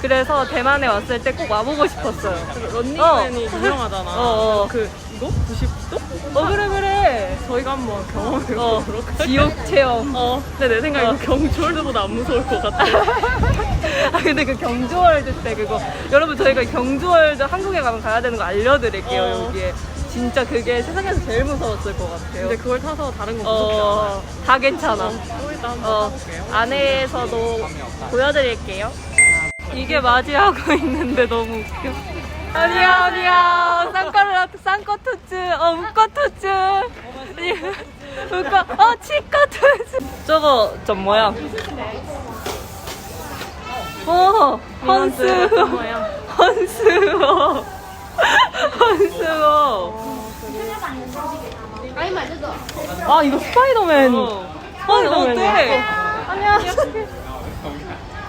그래서 대만에 왔을 때 꼭 와보고 싶었어요. 런닝맨이 유명하잖아. 어, 어. 그 이거 90도? 어 그래 그래. 저희가 한번 경험해 어 보도록 할게요. 지옥 체험. 어, 근데 내 생각에 어. 경주월드보다 안 무서울 것 같아. 아 근데 그 경주월드 때 그거 여러분 저희가 경주월드 한국에 가면 가야 되는 거 알려드릴게요 어. 여기에 진짜 그게 세상에서 제일 무서웠을 것 같아요. 근데 그걸 타서 다른 거 무섭지 않아. 어, 다 괜찮아. 또 일단 한번 어, 타볼게요. 안에서도 보여드릴게요. 이게 맞이하고 있는데 너무 웃겨. 안녕, 안녕. 쌍꺼, 쌍꺼투츠. 어, 웃꺼투츠. 웃꺼, 어, 치꺼투츠. 저거, 저 뭐야? 어. 뭐야? 헌스워. 헌스워. 아, 이거 스파이더맨. 어. 어, 네. 안녕하세요.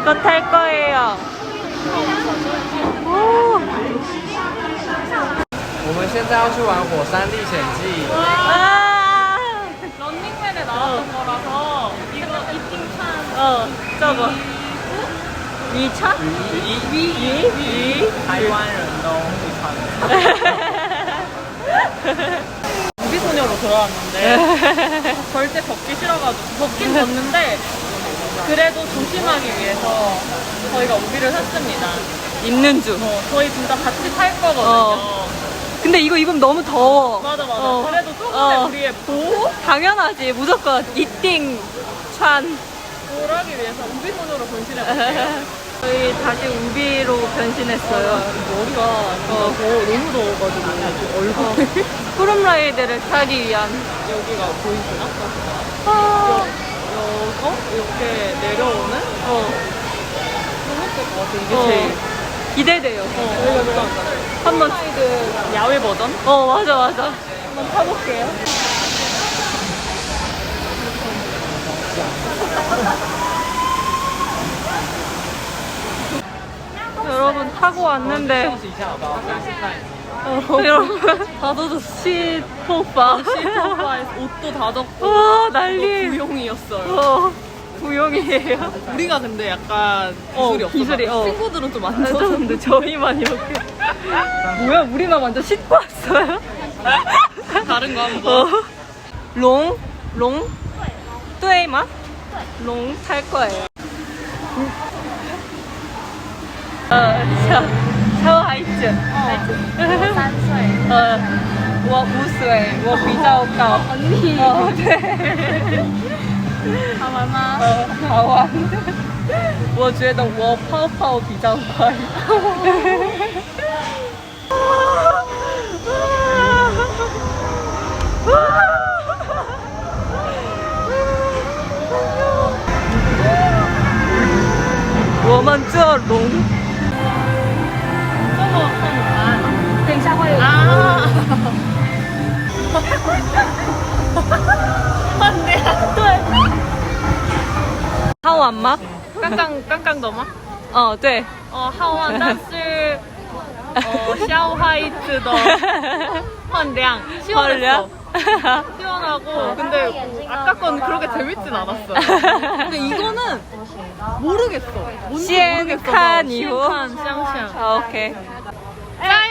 이거 탈 거예요. 오. 我们现在要去玩火山历险记， 아. 런닝맨에 나왔던 거라서 이거 이팅찬 어, 저거. 위차? 一 위? 위? 台湾人都会穿。 무비소녀로 들어왔는데 절대 벗기 싫어가지고 벗긴 벗는데 그래도 조심하기 위해서 저희가 우비를 샀습니다. 입는 중. 어, 저희 둘 다 같이 탈 거거든요. 어. 근데 이거 입으면 너무 더워. 맞아 맞아. 어. 그래도 조금의 어. 우리의 보호? 당연하지. 무조건 이띵 찬. 보호를 위해서 우비소녀로 변신해 볼게요. 저희 다시 우비로 변신했어요. 머리가 어. 더워, 너무 더워가지고 얼굴 푸른 라이드를 타기 위한. 여기가 보이시나? 아, 여, 어? 이렇게 내려오는? 어, 예쁠 것 같아. 이게 어. 제일 기대돼요. 어, 약간 한번. 야외 버전? 어, 맞아, 맞아. 한번 타볼게요. 여러분 타고 왔는데 여러분 다 젖었어. 시토파. 시토파에서 옷도 다 젖고. 난리. 그거 구용이었어요. 어, 구용이에요. 우리가 근데 약간 어, 기술이 어, 기술이, 어. 친구들은 좀 안 젖었는데. 아, 저희만 이렇게. 뭐야, 우리만 완전 씻고 왔어요? 다른 거 한번. 어. 롱? 롱? 뚜에이마? 롱 탈 거예요. 음. 아, 자. 三岁。呃，我五岁，我比较高。哦，对。好玩吗？呃，好玩。我觉得我泡泡比较快。我们这龙。 샤워요? 아. 안돼 안돼. 하우 안 마? 깡깡 깡깡 넘어? 어, 네. 어, 하우 안나스 어, 샤오하이트 더 환량. 시원했어. 시원하고 근데 아까 건 그렇게 재밌진 않았어. 근데 이거는 모르겠어. 뭔지 모르겠어. 시엔칸 이후. 시엔칸, 샹샹. 아, 오케이. 짠!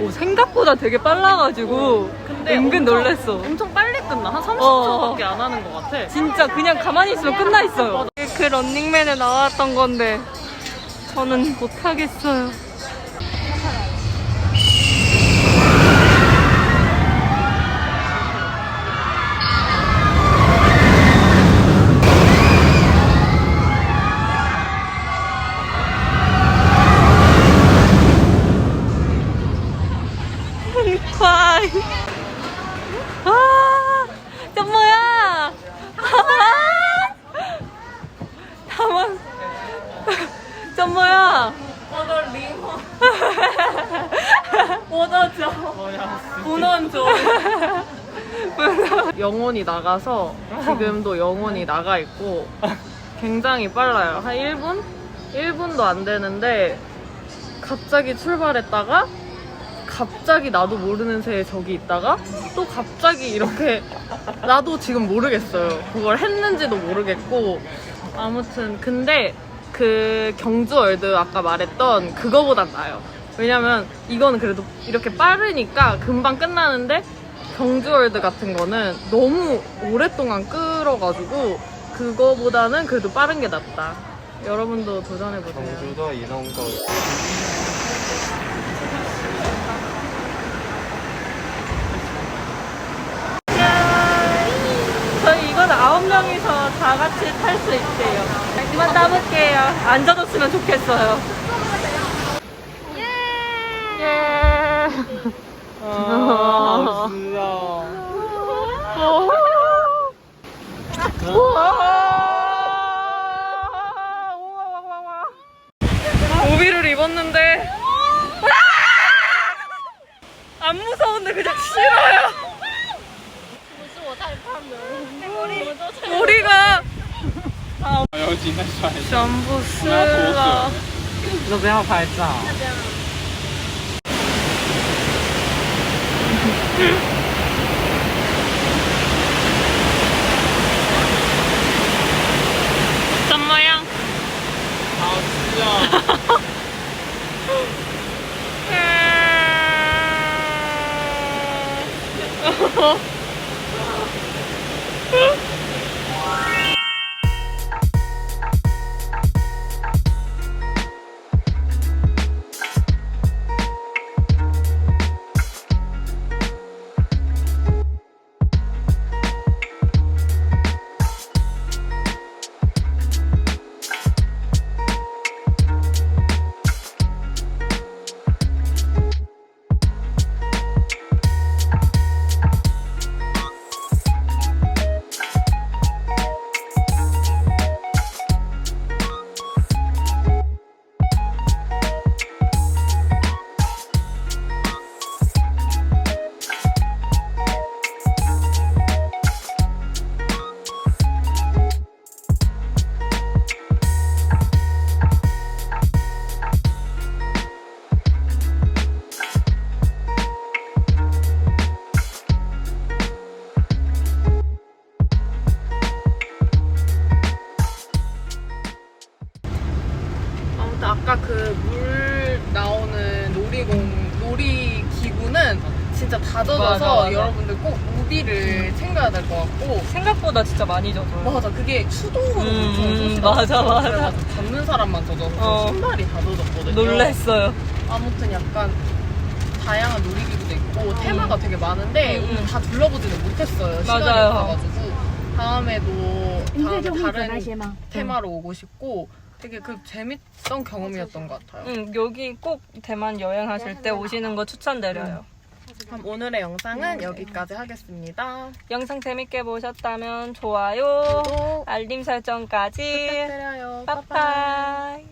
오, 생각보다 되게 빨라가지고 근데 은근 엄청- 놀랬어. 엄청 빨리 끝나. 한 30초밖에 어. 안 하는 것 같아. 진짜 그냥 가만히 있으면 끝나 있어요. 그 런닝맨에 나왔던 건데 저는 못하겠어요. 快！啊，怎么样？他们怎么样？我的灵魂，我的脚不能走。 영혼이 나가서 지금도 영혼이 나가 있고 굉장히 빨라요. 한 1분? 1분도 안 되는데 갑자기 출발했다가 갑자기 나도 모르는 새에 저기 있다가 또 갑자기 이렇게 나도 지금 모르겠어요. 그걸 했는지도 모르겠고 아무튼 근데 그 경주 월드 아까 말했던 그거보단 나아요. 왜냐면 이거는 그래도 이렇게 빠르니까 금방 끝나는데 경주 월드 같은 거는 너무 오랫동안 끌어가지고 그거보다는 그래도 빠른 게 낫다. 여러분도 도전해보세요. 경주도 이런 거. 저희 이건 아홉 명이서 다 같이 탈 수 있대요. 이만 따볼게요. 앉아줬으면 좋겠어요. 예. 아, 好무서운데 그냥 싫어요. 머리가 有几在甩着，全部湿了。都不要拍照。怎 아까 그 물 나오는 놀이공 놀이 기구는 진짜 다 젖어서 맞아, 맞아. 여러분들 꼭 우비를 챙겨야 될 것 같고 생각보다 진짜 많이 젖어요. 맞아 그게 수동으로 음, 엄청 젖더라고. 맞아, 맞아. 젖는 사람만 젖어서 어. 신발이 다 젖었거든요 놀랬어요. 아무튼 약간 다양한 놀이기구도 있고 테마가 되게 많은데 음, 음. 오늘 다 둘러보지는 못했어요 시간이 맞아요. 없어가지고 다음에도 다음에 다른 테마로 오고 싶고 되게 그 재밌던 경험이었던 것 같아요 응, 여기 꼭 대만 여행하실 때 오시는 거 추천드려요. 그럼 오늘의 영상은 여기까지 하겠습니다. 영상 재밌게 보셨다면 좋아요, 또 알림 설정까지 부탁드려요. 빠빠이. 빠빠이.